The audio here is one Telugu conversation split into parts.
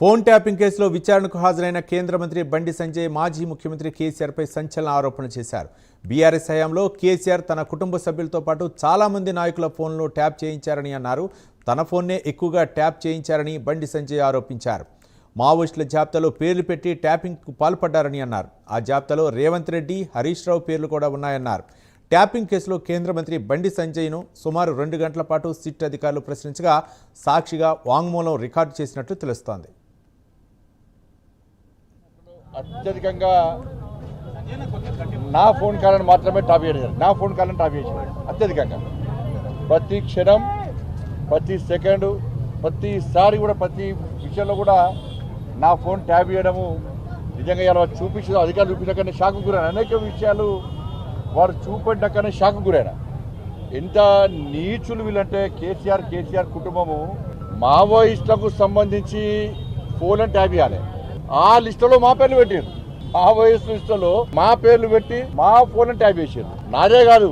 ఫోన్ ట్యాపింగ్ కేసులో విచారణకు హాజరైన కేంద్ర మంత్రి బండి సంజయ్ మాజీ ముఖ్యమంత్రి కేసీఆర్పై సంచలన ఆరోపణ చేశారు. బీఆర్ఎస్ హయాంలో కేసీఆర్ తన కుటుంబ సభ్యులతో పాటు చాలామంది నాయకుల ఫోన్లో ట్యాప్ చేయించారని అన్నారు. తన ఫోన్నే ఎక్కువగా ట్యాప్ చేయించారని బండి సంజయ్ ఆరోపించారు. మావోయిస్టుల జాబితాలో పేర్లు పెట్టి ట్యాపింగ్కు పాల్పడ్డారని అన్నారు. ఆ జాబితాలో రేవంత్ రెడ్డి హరీష్ రావు పేర్లు కూడా ఉన్నాయన్నారు. ట్యాపింగ్ కేసులో కేంద్ర మంత్రి బండి సంజయ్ను సుమారు రెండు గంటల పాటు సిట్ అధికారులు ప్రశ్నించగా సాక్షిగా వాంగ్మూలం రికార్డు చేసినట్లు తెలుస్తోంది. అత్యధికంగా నా ఫోన్ కాలను మాత్రమే టాప్ చేయడం నా ఫోన్ కాలను టాప్ చేశారు అత్యధికంగా. ప్రతి క్షణం ప్రతి సెకండు ప్రతిసారి కూడా ప్రతి విషయంలో కూడా నా ఫోన్ ట్యాబ్ చేయడము నిజంగా ఇలా చూపించడం అధికారులు చూపించకనే షాక్ గురైన అనేక విషయాలు వారు చూపెట్టాకనే షాక్ గురైన. ఎంత నీచులు వీళ్ళంటే కేసీఆర్ కేసీఆర్ కుటుంబము మావోయిస్టులకు సంబంధించి ఫోన్ అని ట్యాప్ చేయాలి. ఆ లిస్టులో మా పేర్లు పెట్టారు. వయసు లిస్టులో మా పేర్లు పెట్టి మా ఫోన్ ట్యాప్ చేశారు నాదే కాదు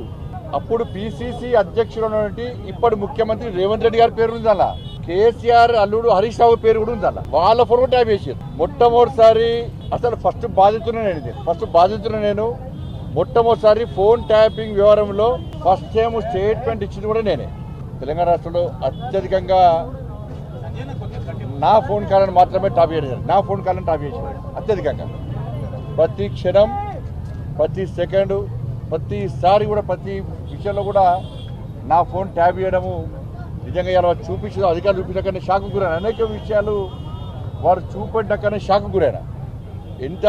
అప్పుడు పిసిసి అధ్యక్షుడు ఉన్నటువంటి ఇప్పటి ముఖ్యమంత్రి రేవంత్ రెడ్డి గారి పేరు ఉంది అలా కేసీఆర్ అల్లుడు హరీష్ రావు పేరు కూడా ఉంది అలా వాళ్ళ ఫోన్ కూడా ట్యాప్ చేశారు మొట్టమొదటిసారి అసలు ఫస్ట్ బాధితున్న నేను ఇది. ఫస్ట్ బాధితున్న నేను. మొట్టమొదటిసారి ఫోన్ ట్యాపింగ్ వ్యవహారంలో ఫస్ట్ టైం స్టేట్మెంట్ ఇచ్చింది కూడా నేనే. తెలంగాణ రాష్ట్రంలో అత్యధికంగా నా ఫోన్ కాలను మాత్రమే టాప్ చేయడం నా ఫోన్ కాలను టాప్ చేసేది అత్యధికంగా. ప్రతి క్షణం ప్రతి సెకండు ప్రతిసారి కూడా ప్రతి విషయంలో కూడా నా ఫోన్ ట్యాబ్ చేయడము నిజంగా ఇలా చూపించడం అధికారులు చూపించకనే షాకు గురైన. అనేక విషయాలు వారు చూపెట్టాకనే షాక్ గురైన. ఎంత